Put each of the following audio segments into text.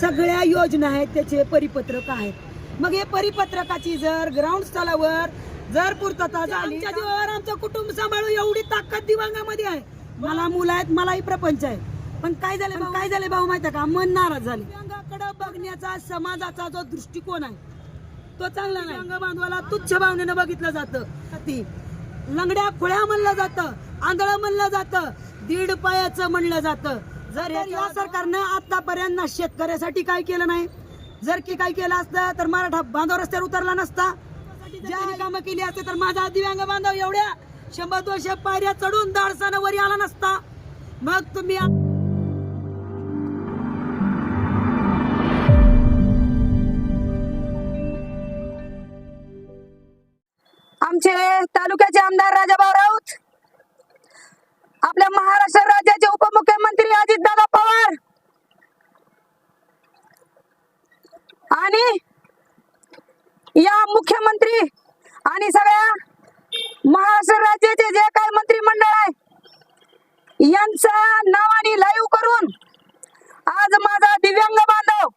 सगळ्या योजना आहेत त्याचे परिपत्रक आहेत. मग हे परिपत्रकाची जर ग्राउंड स्तरावर जर पूर्तता झाली आमच्या जीवावर आमचं कुटुंब सांभाळू एवढी ताकद दिवांगामध्ये आहे. मला मुलं आहेत मलाही प्रपंच आहे. पण काय झाले काय झाले भाऊ माहिती का? मन नाराज झाले. दिव्यांगाकडे बघण्याचा समाजाचा जो दृष्टिकोन आहे तो चांगला नाही. अंग बांधवाला तुच्छ भावनेनं बघितलं जातं. ती लंगड्या खुळ्या म्हणलं जातं आंधळ म्हणलं जातं दीड पायाचं म्हणलं जातं. जर या सरकारनं आतापर्यंत शेतकऱ्यासाठी काय केलं नाही? जर की काय केलं असतं तर मराठा बांधव रस्त्यावर उतरला नसता. ज्या कामं केली असते तर माझा दिव्यांग बांधव एवढ्या शंभर दोनशे पायऱ्या चढून दाडसानं वरी आला नसता. मग तुम्ही आमचे तालुक्याचे आमदार राजाभाऊराव आपल्या महाराष्ट्र राज्याचे उपमुख्यमंत्री अजितदादा पवार. आणि या मुख्यमंत्री आणि सगळ्या महाराष्ट्र राज्याचे जे काही मंत्रिमंडळ आहे यांचा नावाने लाईव्ह करून आज माझा दिव्यांग बांधव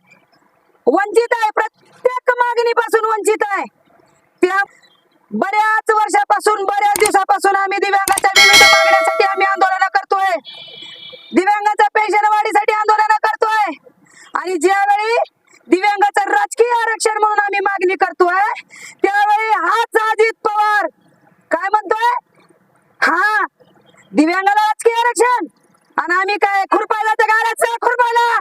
वंचित आहे प्रत्येक मागणीपासून वंचित आहे. त्या बऱ्याच वर्षापासून बऱ्याच दिवसापासून आम्ही दिव्यांगाच्या विविध मागण्यासाठी आम्ही आंदोलन करतोय. दिव्यांगाच्या पेन्शन वाढीसाठी आंदोलन करतोय. आणि ज्यावेळी दिव्यांगाचं राजकीय आरक्षण म्हणून आम्ही मागणी करतोय त्यावेळी हाच अजित पवार. काय म्हणतोय? हा दिव्यांगाला राजकीय आरक्षण. आणि आम्ही काय खुरपायला तर गाड्याच खुरपायला.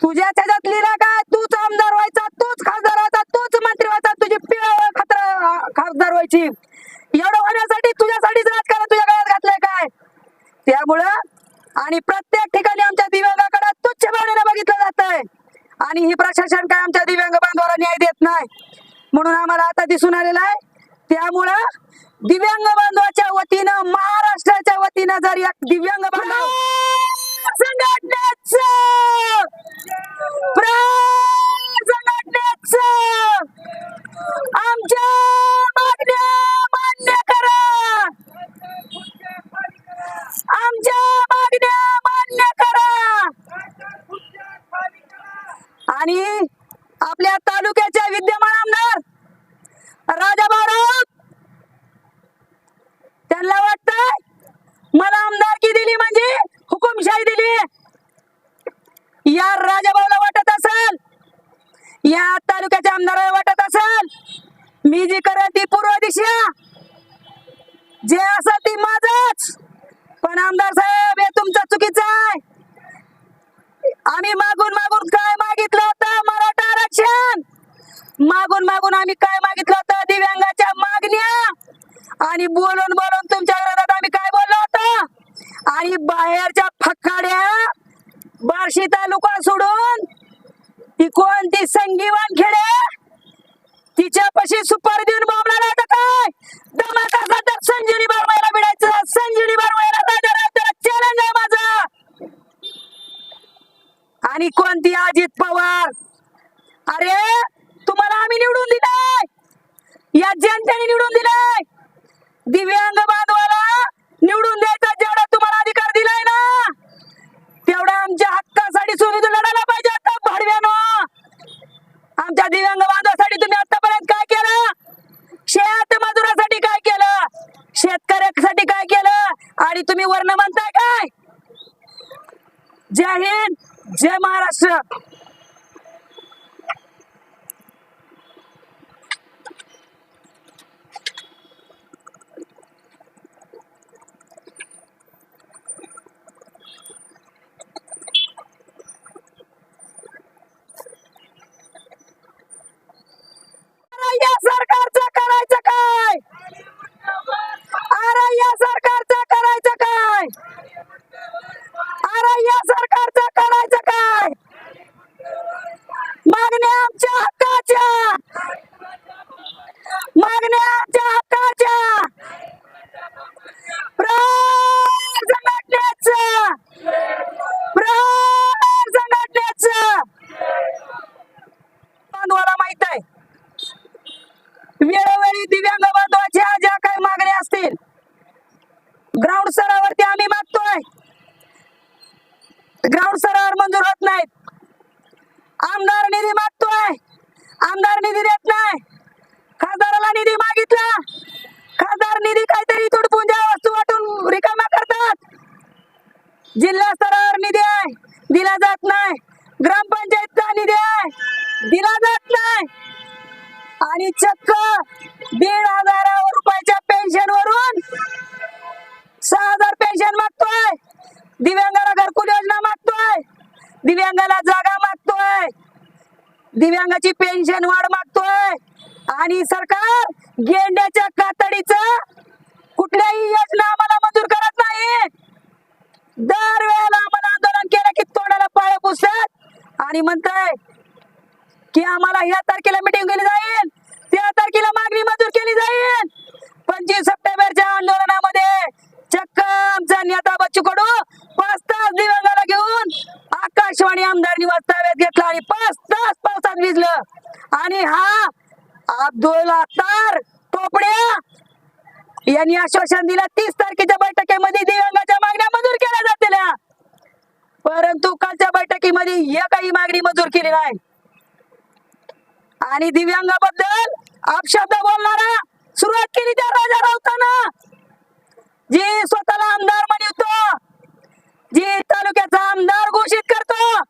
तुझ्या त्याच्यात लिहिला काय तूच आमदार व्हायचा तूच खासदार व्हायचा तूच मंत्री व्हायचा तुझी पिळ खातर खासदार व्हायची. एवढं होण्यासाठी तुझ्यासाठीच राजकारण तुझ्या गळ्यात घातलंय काय? त्यामुळं आणि प्रत्येक ठिकाणी आमच्या दिव्यांगाकडे तुच्छ भावनेने बघितलं जात आहे आणि ही प्रशासन काय आमच्या दिव्यांग बांधवाला न्याय देत नाही? म्हणून आम्हाला आता दिसून आलेलं आहे. त्यामुळं दिव्यांग बांधवाच्या वतीनं महाराष्ट्राच्या वतीनं जर एक दिव्यांग बांधव संघटनेचं प्रा- संघटनेचं आमच्या मागण्या मान्य करा आमच्या मागण्या मान्य करा आणि आपल्या तालुक्याचे विद्यमान आमदार राजाभाऊ राऊत त्यांना वाटतंय मला आमदारकी दिली म्हणजे हुकुमशाही दिली या राजाभाऊला वाटत असेल या तालुक्याच्या आमदाराला वाटत असेल मी जी करत ती पूर्व दिशा जे असं ती माझच पण आमदार साहेब हे तुमचं चुकीचं आहे आम्ही मागून मागून काय मागितलं होतं मराठा आरक्षण मागून मागून आम्ही काय मागितलं होतं दिव्यांगाच्या मागण्या आणि बोलून बोलून तुमच्या विरोधात आम्ही काय बोललो होतो? आणि बाहेरच्या फकाड्या बार्शी तालुका सोडून ती कोणती संगीवान खेडे तिच्यापाशी सुपारी देऊन बोंबला आता काय? दमाचा तर संजीवनी बारवायला मिळायचं संजीवनी बारवायला चॅलेंज आहे माझं. आणि कोणती अजित पवार? अरे तुम्हाला आम्ही निवडून दिलाय. या जनतेने निवडून दिलाय. दिव्यांग बांधवाला निवडून द्यायचा जेवढा तुम्हाला अधिकार दिलाय ना तेवढा आमच्या हक्कासाठी सोडून लढायला पाहिजे आता भाडव्यानो. आमच्या दिव्यांग बांधवासाठी तुम्ही आतापर्यंत काय केलं? शेत मजुरासाठी काय केलं? शेतकऱ्यासाठी काय केलं? आणि तुम्ही वर्ण म्हणताय काय? जय हिंद जय महाराष्ट्र अरे या सरकारचं करायचं काय? अरे या सरकारचं करायचं काय? अरे या सरकारचं करायचं काय? मागण्या आमच्या हक्काच्या. मागण्या आमच्या हक्काच्या. दिव्यांगाला घरकुल योजना मागतोय. दिव्यांगाला जागा मागतोय. दिव्यांगाची पेन्शन वाढ मागतोय. आणि सरकार गेंड्याच्या कातडीचं कुठल्याही योजना आम्हाला मंजूर करत नाही. दर वेळेला आम्हाला आंदोलन केलं की तोंडाला पाय पुसतात. आणि म्हणताय की आम्हाला ह्या तारखेला मिटिंग केली जाईल. त्या तारखेला मागणी मंजूर केली जाईल. पंचवीस सप्टेंबरच्या आंदोलनामध्ये चक्क आमचा नेता बच्चू कडू पाच तास दिव्यांगाला घेऊन आकाशवाणी आमदार निवास ताब्यात घेतला आणि पाच तास पावसात भिजलं. आणि हा अब्दुल अत्तार टोपड्या यांनी आश्वासन दिलं तीस तारखेच्या बैठकीमध्ये दिव्यांगाच्या मागण्या मंजूर केल्या जातील. परंतु कालच्या बैठकीमध्ये एकही मागणी मंजूर केली नाही. आणि दिव्यांगाबद्दल अपशब्द बोलणारा सुरुवात केली त्या राजा राऊतानं. जे स्वतःला आमदार म्हणतो. जे तालुक्याचा आमदार घोषित करतो.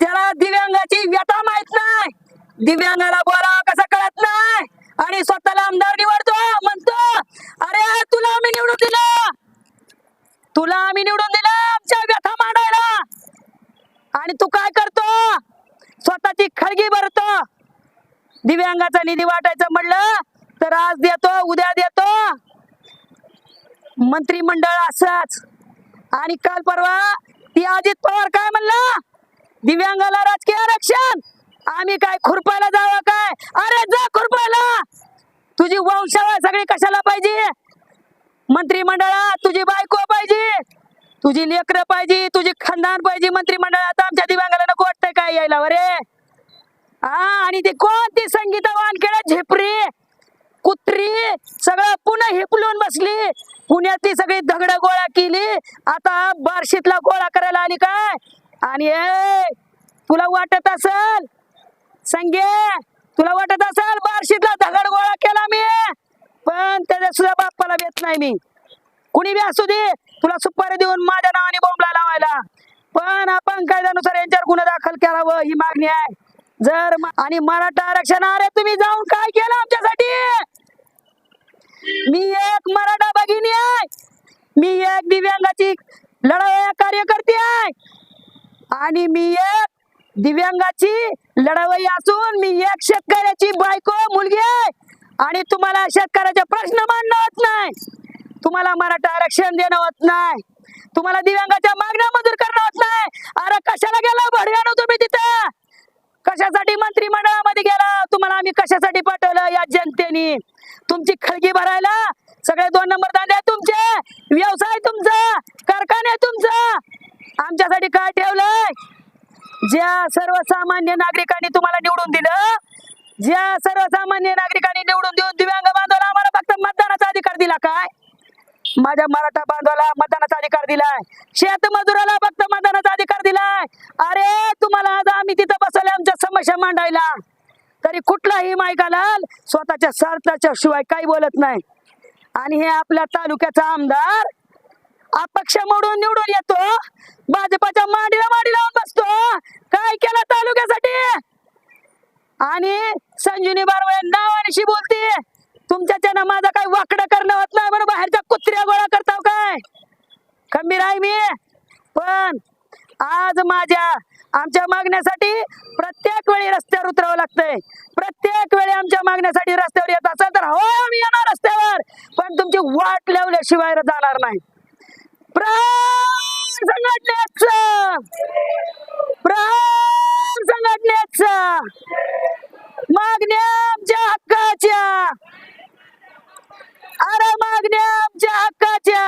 त्याला दिव्यांगाची व्यथा माहीत नाही. दिव्यांगाला बोला कसं कळत नाही. आणि स्वतःला आमदार निवडतो. म्हणतो अरे तुला आम्ही निवडून दिलं. तुला आम्ही निवडून दिलं आमच्या व्यथा मांडायला. आणि तू काय करतो? स्वतःची खळगी भरतो. दिव्यांगाचा निधी वाटायचं म्हणलं तर आज देतो उद्या देतो. मंत्रिमंडळ असंच. आणि काल परवा ती अजित पवार काय म्हणलं? दिव्यांगाला राजकीय आरक्षण. आम्ही काय खुरपायला जावं काय? अरे जा खुरपायला! तुझी वंशावळ सगळी कशाला पाहिजे? मंत्रिमंडळात तुझी बायको पाहिजे. तुझी लेकर पाहिजे तुझी खानदान पाहिजे मंत्रिमंडळात. आमच्या दिव्यांगाला नको वाटतंय काय यायला अरे हा आणि ते कोणती संगीता वानखेडा झेपरी कुत्री सगळं पुन्हा हिपलून बसली? पुण्यातली सगळी दगड गोळा केली. आता बार्शीतला गोळा करायला आली काय? आणि ए तुला वाटत असल? संगे तुला वाटत असेल बार्शीतला दगड गोळा केला मी? पण त्याच्या सुद्धा बाप्पाला भेट नाही मी. कुणी बी असू दे तुला सुपारी देऊन माझ्या नावाने बोंबला लावायला. पण आपण कायद्यानुसार यांच्यावर गुन्हा दाखल करावं ही मागणी आहे. जर आणि मराठा आरक्षण अरे तुम्ही जाऊन काय केलं आमच्यासाठी? मी एक मराठा भगिनी आहे. मी एक दिव्यांगाची लढाई कार्यकर्ती आहे. आणि मी एक दिव्यांगाची लढाई असून मी एक शेतकऱ्याची बायको मुलगी आहे. आणि तुम्हाला शेतकऱ्याचे प्रश्न मांडणं होत नाही. तुम्हाला मराठा आरक्षण देणं होत नाही. तुम्हाला दिव्यांगाच्या मागण्या मंजूर करणं होत नाही. अरे कशाला गेला? भडव्यानो तुम्ही तिथं? कशासाठी मंत्रिमंडळामध्ये गेला? तुम्हाला आम्ही कशासाठी पाठवलं या जनतेने? तुमची खळगी भरायला? सगळे दोन नंबर दांडे तुमचे. व्यवसाय तुमचा. कारखाने तुमचा. आमच्यासाठी काय ठेवलंय? ज्या सर्वसामान्य नागरिकांनी तुम्हाला निवडून दिलं ज्या सर्वसामान्य नागरिकांनी निवडून देऊन दिव्यांग बांधवला आम्हाला फक्त मतदानाचा अधिकार दिला काय? माझ्या मराठा बांधवाला मतदानाचा अधिकार दिलाय. शेतमजुराला फक्त मतदानाचा अधिकार दिलाय. अरे तुम्हाला आज आम्ही तिथं बसवले आमच्या समस्या मांडायला. तरी कुठलाही मायकालाल स्वतःच्या स्वार्थाच्या शिवाय काही बोलत नाही. आणि हे आपल्या तालुक्याचा आमदार अपक्ष मोडून निवडून येतो. भाजपाच्या मांडीला मांडी लावून बसतो. काय केलं तालुक्यासाठी? आणि संजीवनी बारवळे नावानिशी बोलते. तुमच्याच्यानं माझं काय वाकडं करणं होत नाही म्हणून बाहेरच्या कुत्र्या गोळा करताव काय? खंबीर आहे मी. पण आज माझ्या आमच्या मागण्यासाठी प्रत्येक वेळी रस्त्यावर उतरावं लागतंय. प्रत्येक वेळी आमच्या मागण्यासाठी रस्त्यावर येत असाल तर हो आम्ही येणार रस्त्यावर. पण तुमची वाट लावल्याशिवाय जाणार नाही. प्राण संघटनेच. प्राण संघटनेच. मागण्या आमच्या हक्काच्या. अरे मागण्या आमच्या हक्काच्या.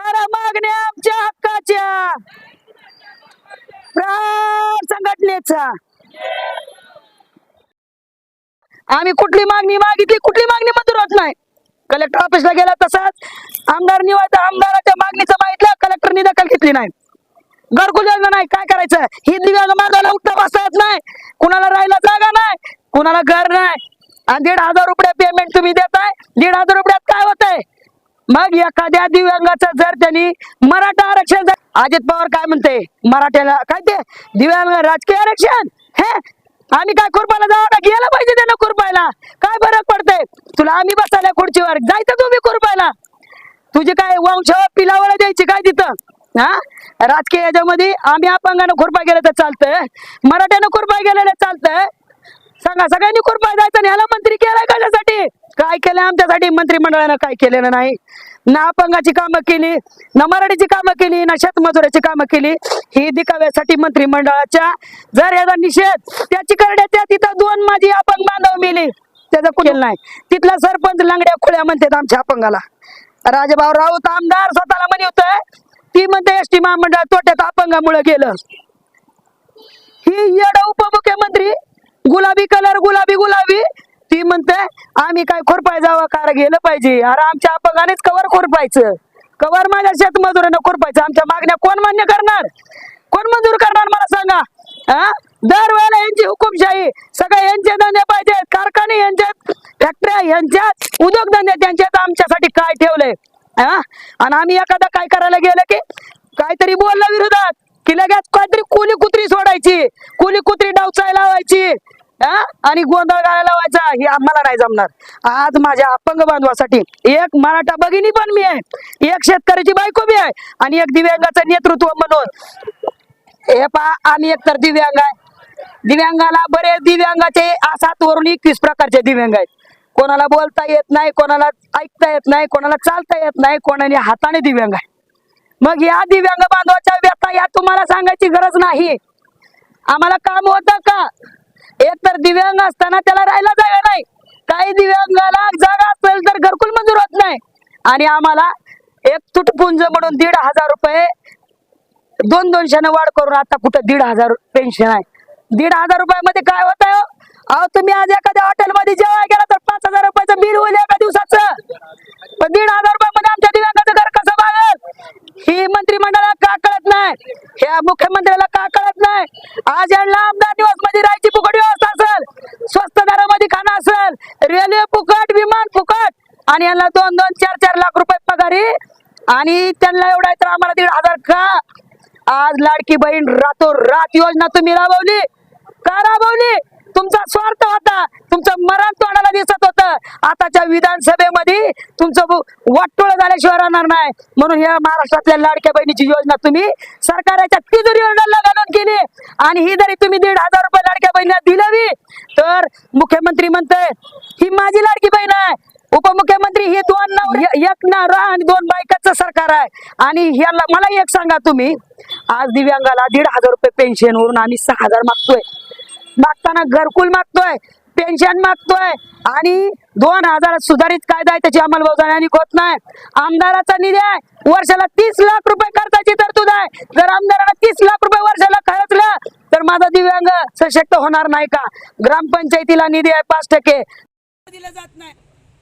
अरे मागण्या आमच्या हक्काच्या. प्राण संघटनेचा. आम्ही कुठली मागणी मागितली कुठली मागणी मंजूर होत नाही. कलेक्टर ऑफिसला गेला तसाच. आमदार निवास आमदाराच्या मागणीचं माहितलं कलेक्टरनी दखल घेतली नाही. घरकुल योजना नाही काय करायचं? हिंदी दिव्यांग मागायला उठता नाही. कुणाला राहायला जागा नाही कुणाला घर नाही. आणि दीड हजार रुपये पेमेंट तुम्ही देताय. दीड हजार रुपयात काय होतंय? मग एखाद्या दिव्यांगाचं जर त्यांनी मराठा आरक्षण अजित पवार काय म्हणते? मराठ्याला काय ते? दिव्यांग राजकीय आरक्षण? हे? आम्ही काय खुरपायला जावं ना गेलं पाहिजे त्यांना खुरपायला. काय फरक पडतंय? तुला आम्ही बसायला खुर्चीवर. जायचं तुम्ही खुरपायला. तुझी काय वंश पिलावर द्यायची काय तिथं? हा? राजकीय याच्यामध्ये आम्ही अपंगानं खुरपा गेलं तर चालतंय. मराठ्यानं खुरपा गेलेलं चालतंय. सांगा सगळ्यांनी कुरपा जायचं आणि ह्याला मंत्री केलाय कशासाठी? काय केलंय आमच्यासाठी? मंत्रिमंडळानं काय केलेलं नाही. ना अपंगाची कामं केली ना मराठीची कामं केली ना शेतमजुराची कामं केली. ही दिखाव्यासाठी मंत्रिमंडळाच्या जर याचा निषेध. त्याची करड्याच्या तिथं दोन माझी अपंग बांधव मेली. त्याचं कुठे नाही. तिथला सरपंच लांगड्या खुळ्या म्हणतात आमच्या अपंगाला. राजभाऊ राऊत आमदार स्वतःला म्हणे ती म्हणते एस टी महामंडळ तोट्यात अपंगामुळे गेलं. ही येड उपमुख्यमंत्री गुलाबी कलर गुलाबी गुलाबी. ती म्हणते आम्ही काय खुरपाय जावं कार गेलं पाहिजे. अरे आमच्या अपंगानेच कवर खोरपायचं. कवर माझ्या शेतमजुरानं खोरपायचं. आमच्या मागण्या कोण मान्य करणार? कोण मंजूर करणार मला सांगा? हा दरवेळेला यांची हुकुमशाही. सगळे यांचे धंदे पाहिजेत कारखाने यांच्यात फॅक्टऱ्या यांच्यात उद्योगधंदे त्यांच्यात आमच्यासाठी काय ठेवलंय? हा आणि आम्ही एखादा काय करायला गेलं की काहीतरी बोललं विरोधात. की लगेच काहीतरी कुली कुत्री सोडायची. कुली कुत्री डावचाय लावायची आणि गोंधळ घालायला लावायचा. हे आम्हाला नाही जमणार. आज माझ्या अपंग बांधवासाठी एक मराठा भगिनी पण मी आहे. एक शेतकऱ्याची बायको बी आहे. आणि एक दिव्यांगाचं नेतृत्व म्हणून. हे पा आम्ही एकतर दिव्यांग आहे. दिव्यांगाला बरे दिव्यांगाचे आ- वरून एकवीस प्रकारचे दिव्यांग आहेत. कोणाला बोलता येत नाही कोणाला ऐकता येत नाही कोणाला चालता येत नाही कोणाने हाताने दिव्यांग आहे. मग या दिव्यांग बांधवाच्या व्यथा या तुम्हाला सांगायची गरज नाही. आम्हाला काम होतं का? एक तर दिव्यांग असताना त्याला राहायला जागा नाही. काही दिव्यांगाला जागा असेल तर घरकुल मंजूर होत नाही. आणि आम्हाला एक तुटपुंज म्हणून दीड हजार रुपये दोन दोनशेनं वाढ करून आता कुठं दीड हजार पेन्शन आहे. दीड हजार रुपयामध्ये काय होत आहे हो? अहो तुम्ही आज एखाद्या हॉटेलमध्ये जेव्हा गेला तर पाच हजार रुपयाचं बिल होईल एका दिवसात पण दीड हजार रुपयामध्ये आमच्या दिव्यांगाचं घर कसं भागल ही मंत्रिमंडळाला का कळत नाही ह्या मुख्यमंत्र्याला का कळत नाही आज यांना आमदार निवासमध्ये राहायची फुकट व्यवस्था असेल स्वस्त दरामध्ये खाणं असेल रेल्वे फुकट विमान फुकट त्यांना दोन दोन चार चार लाख रुपये पगारी. आणि त्यांना एवढा आहे तर आम्हाला दीड हजार का आज लाडकी बहीण रातो रात योजना तुम्ही राबवली. का राबवली? तुमचा स्वार्थ होता. तुमचं मरण तोंडाला दिसत होतं. आताच्या विधानसभेमध्ये तुमचं वाटोळ झाल्याशिवाय राहणार नाही. म्हणून या महाराष्ट्रातल्या लाडक्या बहिणीची योजना तुम्ही सरकारच्या तिजोरी घालून केली. आणि ही जरी तुम्ही दीड हजार रुपये लाडक्या बहिणीला दिलावी तर मुख्यमंत्री म्हणतोय ही माझी लाडकी बहीण आहे. उपमुख्यमंत्री हे दोन नाव एक नवरा आणि दोन बायकाचं सरकार आहे. आणि ह्याला मला एक सांगा तुम्ही. आज दिव्यांगाला दीड हजार रुपये पेन्शन वरून आम्ही सहा हजार मागतोय. मागताना घरकुल मागतोय पेन्शन मागतोय. आणि दोन हजार सुधारित कायदा आहे त्याची अंमलबजावणी आणि होत नाही. आमदाराचा निधी आहे. वर्षाला तीस लाख रुपये खर्चाची तरतूद आहे. जर आमदाराला तीस लाख रुपये वर्षाला खर्चलं तर माझा दिव्यांग सशक्त होणार नाही का? ग्रामपंचायतीला निधी आहे पाच टक्के. दिलं जात नाही.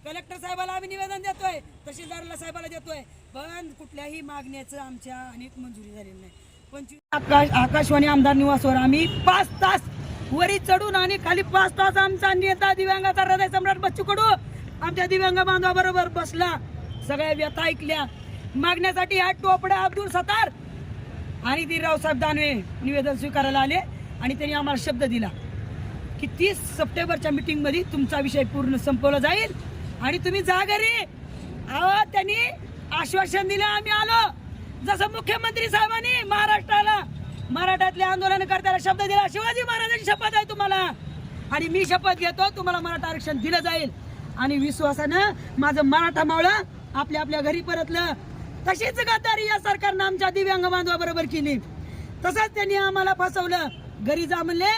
कलेक्टर साहेबाला आम्ही निवेदन देतोय तहसीलदारला साहेबाला देतोय. पण कुठल्याही मागण्याचं आमच्या अनेक मंजुरी झालेली नाही. पंचवीस आकाश आकाशवाणी आमदार निवासवर आम्ही पाच तास वरी चढून आणि खाली पाच तास आमचा नेता दिव्यांगाचा हृदय सम्राट बच्चू कडू आमच्या दिव्यांग बांधवाबरोबर बसला. सगळ्या व्यथा ऐकल्या. मागण्यासाठी हा टोपडा अब्दुल सतार आणि ती रावसाहेब दानवे निवेदन स्वीकारायला आले आणि त्यांनी आम्हाला शब्द दिला की तीस सप्टेंबरच्या मिटिंगमध्ये तुमचा विषय पूर्ण संपवला जाईल. आणि तुम्ही जा घरी. अहो त्यांनी आश्वासन दिलं आम्ही आलो. जसं मुख्यमंत्री साहेबांनी महाराष्ट्राला मराठातल्या आंदोलन करताना शब्द दिला शिवाजी महाराजांची शपथ आहे तुम्हाला. आणि मी शपथ घेतो तुम्हाला मराठा आरक्षण दिलं जाईल. आणि विश्वासानं माझं मराठा मावळं आपल्या आपल्या घरी परतलं. तशीच गद्दारी या सरकारनं आमच्या दिव्यांग बांधवाबरोबर केली. तसंच त्यांनी आम्हाला फसवलं. घरी जा म्हणले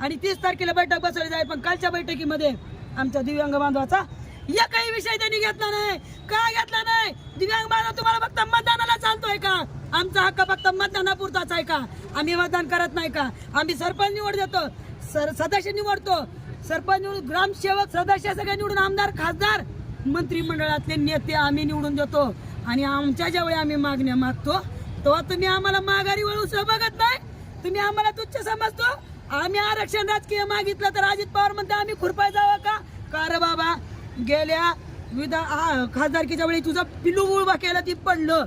आणि तीस तारखेला बैठक बसवली जाईल पण कालच्या बैठकीमध्ये आमच्या दिव्यांग बांधवाचा एकही विषय त्यांनी घेतला नाही. का घेतला नाही? दिव्यांग बाधा तुम्हाला फक्त मतदानाला चालतोय का? आमचा हक्क फक्त मतदानापुरताच आहे का? आम्ही मतदान करत नाही का? आम्ही सरपंच निवड देतो सर सदस्य निवडतो. सरपंच निवडून ग्रामसेवक सदस्य सगळे निवडून आमदार खासदार मंत्रिमंडळातले नेते आम्ही निवडून देतो. आणि आमच्या ज्यावेळी आम्ही मागण्या मागतो तेव्हा तुम्ही आम्हाला माघारी वळू बघत नाही. तुम्ही आम्हाला तुच्छ समजतो. आम्ही आरक्षण राजकीय मागितलं तर अजित पवार म्हणते आम्ही खुरपाय जावं का? का बाबा? गेल्या विधा खासदारकीच्या वेळी तुझं पिलू उभा केलं ती पडलं.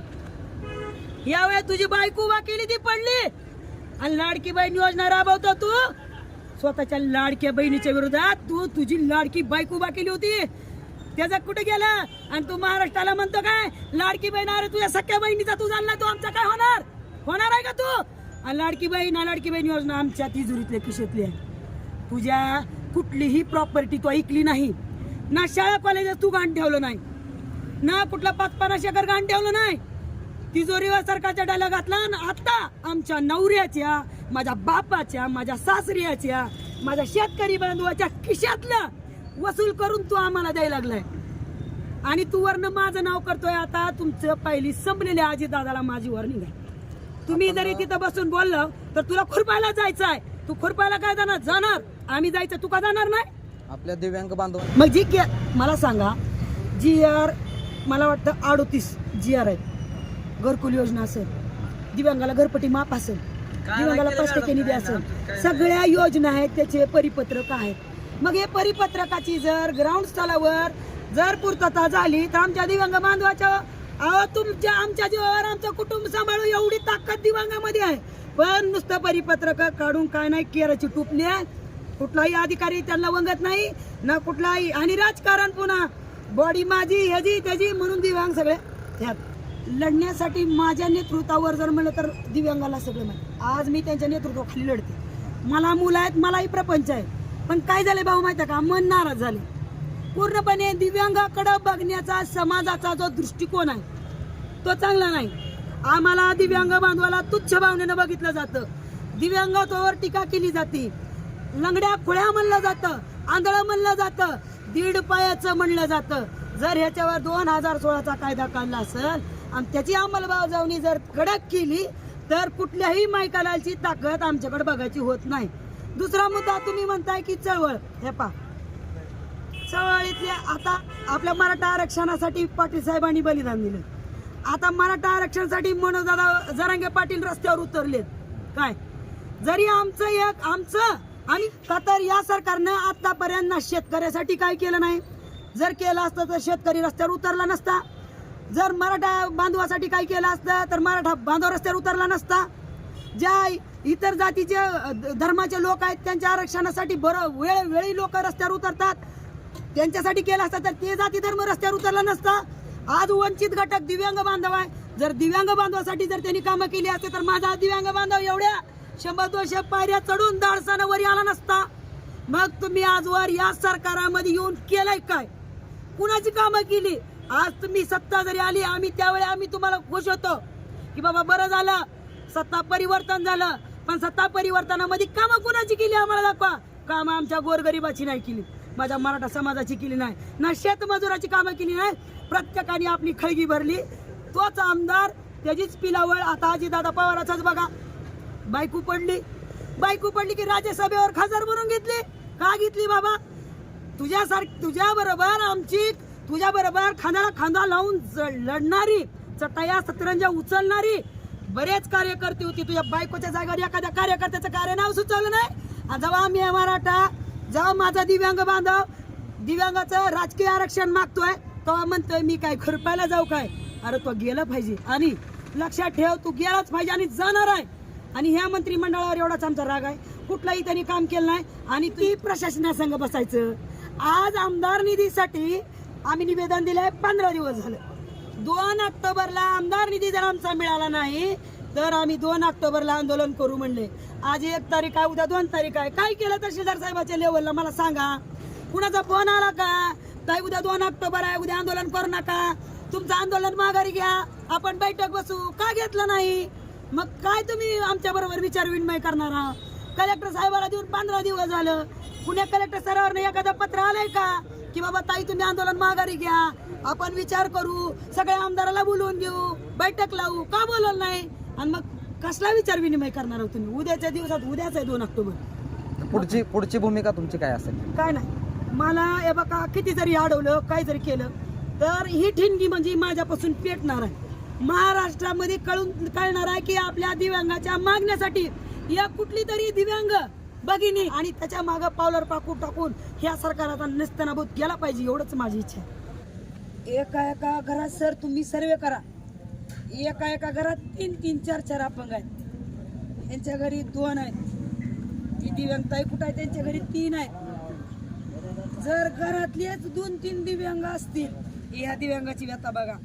यावेळेस तुझी बायको उभा केली ती पडली. आणि लाडकी बहीण योजना राबवतो तू. स्वतःच्या लाडक्या बहिणीच्या विरोधात तू तुझी लाडकी बायको उभा केली होती. त्याचा कुठे गेला? आणि तू महाराष्ट्राला म्हणतो काय? लाडकी बहीण अरे तुझ्या सख्या बहिणीचा तू जाणला तू आमचा काय होणार? होणार आहे का तू? आणि लाडकी बहीण लाडकी बहीण योजना आमच्या तिजुरीतल्या किशेतली आहे. तुझ्या कुठलीही प्रॉपर्टी तू ऐकली नाही. ना शाळा कॉलेजात तू गाण ठेवलं नाही. ना कुठला पाच पन्नास एकर गाण ठेवलं नाही. तिजोरीवर सरकारच्या डाला घातला आणि आता आमच्या नवऱ्याच्या माझ्या बापाच्या माझ्या सासऱ्याच्या माझ्या शेतकरी बांधवाच्या खिशातलं वसूल करून तू आम्हाला द्यायला लागलाय. आणि तू वरनं माझं नाव करतोय आता. तुमचं पहिली संपलेल्या आजी दादाला माझी वर निघाय तुम्ही जरी तिथं बसून बोललं तर तुला खुरपायला जायचं आहे तू खुरपायला काय जाणार? जाणार. आम्ही जायचं तू का जाणार नाही? आपल्या दिव्यांग बांधव मग जी के मला सांगा जी आर मला वाटतं अडोतीस जी आर आहेत. घरकुल योजना असेल दिव्यांगाला घरपट्टी माप असेल दिव्यांगाला पाच टक्के निधी असेल. सगळ्या योजना आहेत त्याचे परिपत्रक आहेत. मग हे परिपत्रकाची जर ग्राउंड स्तरावर जर पूर्तता झाली तर आमच्या दिव्यांग बांधवाच्या अहो तुमच्या आमच्या जीवावर आमचं कुटुंब सांभाळू एवढी ताकद दिव्यांगामध्ये आहे. पण नुसतं परिपत्रक काढून काय नाही केराची टुपली आहे कुठलाही अधिकारी त्यांना वंगत नाही ना कुठलाही. आणि राजकारण पुन्हा. बॉडी माझी ह्याची त्याची म्हणून दिव्यांग सगळे. ह्यात. लढण्यासाठी माझ्या नेतृत्वावर जर म्हणलं तर दिव्यांगाला सगळं माहिती. आज मी त्यांच्या नेतृत्वाखाली लढते. मला मुलं आहेत मलाही प्रपंच आहे. पण काय झाले भाऊ माहिती आहे का? मन नाराज झाले. पूर्णपणे दिव्यांगाकडं बघण्याचा समाजाचा जो दृष्टिकोन आहे तो चांगला नाही. आम्हाला दिव्यांग बांधवाला तुच्छ भावनेनं बघितलं जातं. दिव्यांगावर टीका केली जाते. लंगड्या खुळ्या म्हणलं जातं आंधळं म्हणलं जातं दीड पायाचं म्हणलं जातं. जर ह्याच्यावर दोन हजार सोळाचा कायदा काढला असेल आणि त्याची अंमलबजावणी जर कडक केली तर कुठल्याही मायकालाची ताकद आमच्याकडे बघायची होत नाही. दुसरा मुद्दा तुम्ही म्हणताय की चळवळ. हे पा चळवळीतल्या आता आपल्या मराठा आरक्षणासाठी पाटील साहेबांनी बलिदान दिलं. आता मराठा आरक्षणासाठी मनोजदादा जरांगे पाटील रस्त्यावर उतरलेत. काय? जरी आमचं एक आमचं आणि का तर या सरकारनं आतापर्यंत ना शेतकऱ्यासाठी काय केलं नाही? जर केलं असतं तर शेतकरी रस्त्यावर उतरला नसता. जर मराठा बांधवासाठी काय केलं असतं तर मराठा बांधव रस्त्यावर उतरला नसता. ज्या इतर जातीचे धर्माचे लोक आहेत त्यांच्या आरक्षणासाठी बरं वेळ वेळी लोक रस्त्यावर उतरतात. त्यांच्यासाठी केलं असतं तर ते जाती धर्म रस्त्यावर उतरला नसता. आज वंचित घटक दिव्यांग बांधव आहे. जर दिव्यांग बांधवासाठी जर त्यांनी कामं केली असते तर माझा दिव्यांग बांधव एवढ्या शंभर दोनशे पायऱ्या चढून दाडसानं वर आला नसता. मग तुम्ही आजवर या सरकारामध्ये येऊन केलंय काय? कुणाची कामं केली? आज तुम्ही सत्ता जरी आली आम्ही त्यावेळी आम्ही तुम्हाला खुश होतो की बाबा बरं झालं सत्ता परिवर्तन झालं पण सत्ता परिवर्तनामध्ये कामं कुणाची केली आम्हाला दाखवा? कामं आमच्या गोरगरिबाची नाही केली माझ्या मराठा समाजाची केली नाही ना शेतमजुराची कामं केली नाही. प्रत्येकाने आपली खळगी भरली. तोच आमदार त्याचीच पिलावळ आता दादा पवाराचाच बघा. बायको पडली. बायको पडली की राज्यसभेवर खासदार म्हणून घेतली. का घेतली बाबा? तुझ्यासारखी तुझ्या बरोबर आमची तुझ्या बरोबर खांद्याला खांदा लावून लढणारी चटया सतरंजा उचलणारी बरेच कार्यकर्ते होती. तुझ्या बायकोच्या जागेवर एखाद्या कार्यकर्त्याचं कार्य नाव सुचवलं नाही? जेव्हा मी मराठा जेव्हा माझा दिव्यांग बांधव दिव्यांगाचं राजकीय आरक्षण मागतोय तेव्हा म्हणतोय मी काय खुरपायला जाऊ काय? अरे तो गेलं पाहिजे. आणि लक्षात ठेव तू गेलाच पाहिजे आणि जाणार आहे. आणि ह्या मंत्रिमंडळावर एवढाच आमचा राग आहे. कुठलाही त्यांनी काम केलं नाही आणि ती प्रशासनासंग बसायचं. आज आमदार निधीसाठी आम्ही निवेदन दिलंय पंधरा दिवस झालं. दोन ऑक्टोबरला आमदार निधी जर आमचा मिळाला नाही तर आम्ही दोन ऑक्टोबरला आंदोलन करू म्हणले. आज एक तारीख आहे उद्या दोन तारीख आहे. काय केलं तहसीलदार साहेबाच्या लेवलला मला सांगा. कुणाचा फोन आला का? ताई उद्या दोन ऑक्टोबर आहे उद्या आंदोलन करू नका. तुमचं आंदोलन माघारी घ्या. आपण बैठक बसू. का घेतलं नाही? मग काय तुम्ही आमच्या बरोबर विचार विनिमय करणार आहात? कलेक्टर साहेबाला देऊन पंधरा दिवस झालं. पुण्या कलेक्टर सरावर एखादं पत्र आलंय का? की बाबा ताई तुम्ही आंदोलन माघारी घ्या. आपण विचार करू. सगळ्या आमदाराला बोलवून घेऊ. बैठक लावू. का बोलवलं नाही? आणि मग कसला विचार विनिमय करणार आहोत तुम्ही? उद्याच्या दिवसात उद्याच आहे दोन ऑक्टोबर. पुढची पुढची भूमिका तुमची काय असेल? काय नाही. मला हे बघा किती जरी अडवलं काय जरी केलं. तर ही ठिणगी म्हणजे माझ्यापासून पेटणार आहे. महाराष्ट्रामध्ये कळून कळणार आहे की आपल्या दिव्यांगाच्या मागण्यासाठी या कुठली तरी दिव्यांग भगिनी आणि त्याच्या माग पावलर पाकू टाकून ह्या सरकारचा निस्तनाभूत केला पाहिजे एवढंच माझी इच्छा एका एका घरात सर तुम्ही सर्वे करा. एका एका घरात तीन तीन चार चार अपंग आहेत. यांच्या घरी दोन आहेत. ती दिव्यांगताई कुठं आहे? त्यांच्या घरी तीन आहेत. जर घरातलेच दोन तीन दिव्यांग असतील ह्या दिव्यांगाची व्यथा बघा.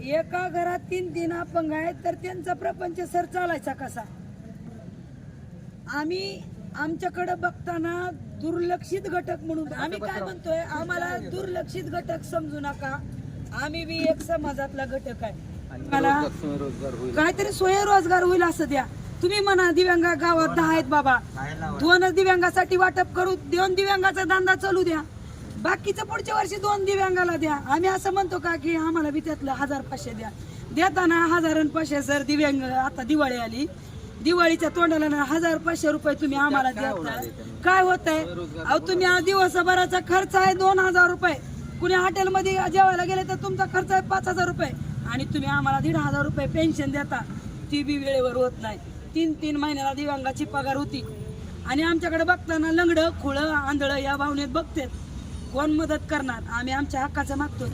एका घरात तीन तीन अपंग आहेत तर त्यांचा प्रपंच सर चालायचा कसा? आम्ही आमच्याकडे बघताना दुर्लक्षित घटक म्हणून आम्ही काय म्हणतोय? आम्हाला दुर्लक्षित घटक समजू नका. आम्ही बी एक समाजातला घटक आहे. मला काहीतरी स्वयंरोजगार होईल असं द्या. तुम्ही म्हणा दिव्यांगा गावात दहा आहेत बाबा. दोनच दिव्यांगासाठी वाटप करू दोन दिव्यांगाचा धंदा चालू द्या. बाकीचं पुढच्या वर्षी दोन दिव्यांगाला द्या. आम्ही असं म्हणतो का की आम्हाला बी त्यातलं हजार पाचशे द्या. देताना हजार पाचशे सर दिव्यांग आता दिवाळी आली. दिवाळीच्या तोंडाला ना हजार पाचशे रुपये तुम्ही आम्हाला देता काय होत आहे अहो तुम्ही दिवसभराचा खर्च आहे दोन हजार रुपये. कुणी हॉटेलमध्ये जेवायला गेले तर तुमचा खर्च आहे पाच हजार रुपये. आणि तुम्ही आम्हाला दीड हजार रुपये पेन्शन देता. ती बी वेळेवर होत नाही. तीन तीन महिन्याला दिव्यांगाची पगार होती. आणि आमच्याकडे बघताना लंगडं खुळं आंधळं या भावनेत बघतात. कोण मदत करणार? आम्ही आमच्या हक्काचं मागतो.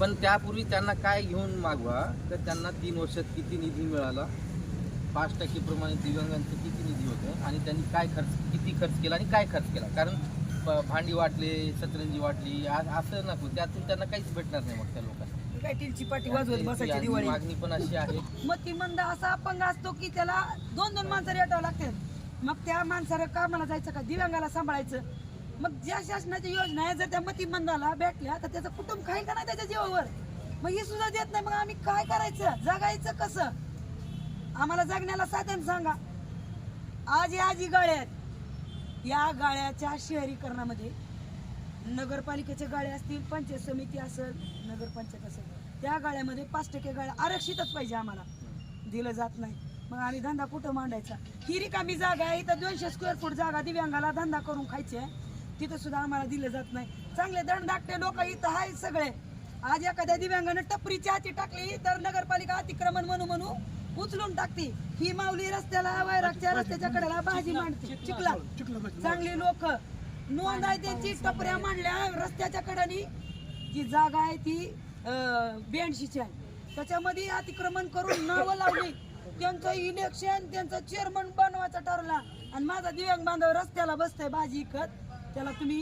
पण त्यापूर्वी त्यांना काय घेऊन मागवा? तर त्यांना तीन वर्षात किती निधी मिळाला? पाच टक्के प्रमाणे दिव्यांगांचं किती निधी होतं? आणि त्यांनी काय खर्च किती खर्च केला आणि काय खर्च केला? कारण भांडी वाटले सतरंजी वाटली असं नको. त्यातून त्यांना काहीच भेटणार नाही मग त्या लोकांना. मागणी पण अशी आहे. मग ती मंद असा अपंग असतो की त्याला दोन दोन माणसं रेटावं लागतात मग त्या माणसाला कामाला जायचं का? दिव्यांगाला सांभाळायचं. मग ज्या शासनाच्या योजना आहे जर त्या मतिमंदाला भेटल्या तर त्याचं कुटुंब खाईल का नाही त्याच्या जीवावर? मग हे सुद्धा देत नाही मग आम्ही काय करायचं? जगायचं कसं? आम्हाला जगण्याला साधन सांगा. आज या आजी गाळ्या आहेत. या गाळ्याच्या शहरीकरणामध्ये नगरपालिकेच्या गाळ्या असतील पंचायत समिती असेल नगरपंचायत असेल त्या गाळ्यामध्ये पाच टक्के गाळ्या आरक्षितच पाहिजे आम्हाला. दिलं जात नाही. मग आम्ही धंदा कुठं मांडायचा? ही रिकामी जागा आहे इथं दोनशे स्क्वेअर फूट जागा दिव्यांगाला धंदा करून खायची आहे. तिथं सुद्धा आम्हाला दिलं जात नाही. चांगले दंडधाकटे लोक इथं आहेत सगळे. आज एखाद्या दिव्यांगानं टपरीची हाती टाकली तर नगरपालिका अतिक्रमण म्हणू म्हणू उचलून टाकते. ही माऊली रस्त्याला वैरागच्या रस्त्याच्या कडेला भाजी मांडते. चिखला चांगली लोक. नोंद आहे त्यांची टपऱ्या मांडल्या रस्त्याच्या कडानी. जी जागा आहे ती ब्याऐंशीची आहे. त्याच्यामध्ये अतिक्रमण करून नावं लावली. त्यांचं इलेक्शन त्यांचं चेअरमन बनवायचा ठरला. आणि माझा दिव्यांग बांधव रस्त्याला बसतोय भाजी इकत. त्याला तुम्ही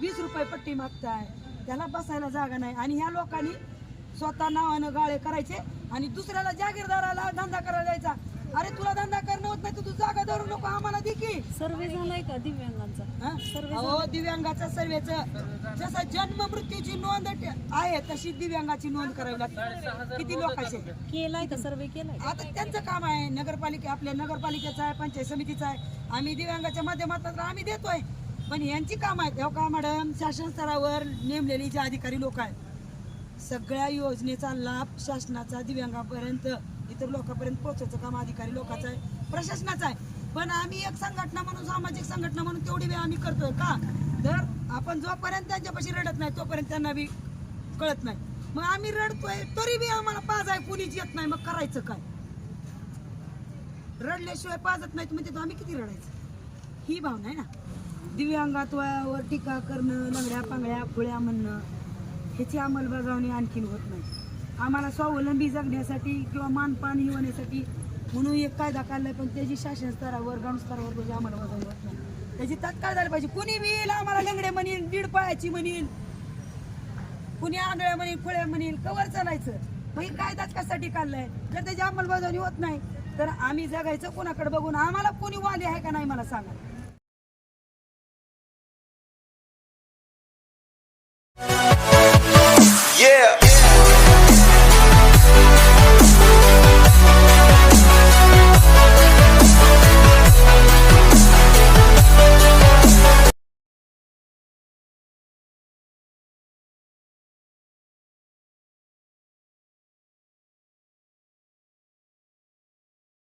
वीस रुपये पट्टी मागताय. त्याला बसायला जागा नाही. आणि ह्या लोकांनी स्वतः नावानं गाळे करायचे आणि दुसऱ्याला जागीरदाराला धंदा करायला द्यायचा. अरे तुला धंदा करणं होत नाही तू जागा धरू नको आम्हाला दे की. सर्वे झालाय का दिव्यांगांचा? हा? दिव्यांगाचा सर्वेच. जसं जन्म मृत्यूची नोंद आहे तशी दिव्यांगाची नोंद करावी लागते. किती लोकांचे? केलाय का सर्वे केलाय. आता त्यांचं काम आहे. नगरपालिका आपल्या नगरपालिकेचं आहे पंचायत समितीचं आहे. आम्ही दिव्यांगाच्या माध्यमातून आम्ही देतोय. पण यांची काम आहेत. हो का मॅडम? शासन स्तरावर नेमलेली जे अधिकारी लोक आहेत सगळ्या योजनेचा लाभ शासनाचा दिव्यांगापर्यंत इतर लोकांपर्यंत पोहोचायचं काम अधिकारी लोकांचं आहे. प्रशासनाचं आहे. पण आम्ही एक संघटना म्हणून सामाजिक संघटना म्हणून तेवढी वेळ आम्ही करतोय का? तर आपण जोपर्यंत त्यांच्यापाशी रडत नाही तोपर्यंत त्यांना बी कळत नाही. मग आम्ही रडतोय तरी बी आम्हाला पाज आहे कुणीच येत नाही मग करायचं काय? रडल्याशिवाय पाजत नाहीत म्हणजे आम्ही किती रडायचं? ही भावना आहे ना. दिव्यांगात्वावर टीका करणं लंगड्या पांगड्या फुळ्या म्हणणं ह्याची अंमलबजावणी आणखीन होत नाही. आम्हाला स्वावलंबी जगण्यासाठी किंवा मानपान ही होण्यासाठी म्हणून एक कायदा काढलाय पण त्याची शासन स्तरावर ग्रामस्तरावर म्हणजे त्याची अंमलबजावणी होत नाही. त्याची तत्काळ झाली पाहिजे. कुणी बी येईल आम्हाला लंगडे म्हणील दीड पायाची म्हणील कुणी आंधळ्या म्हणील खुळ्या म्हणील कवर चालायचं. मग काय तत्कासाठी काढलंय? जर त्याची अंमलबजावणी होत नाही तर आम्ही जगायचं कोणाकडे बघून? आम्हाला कोणी वाली आहे का नाही मला सांगा.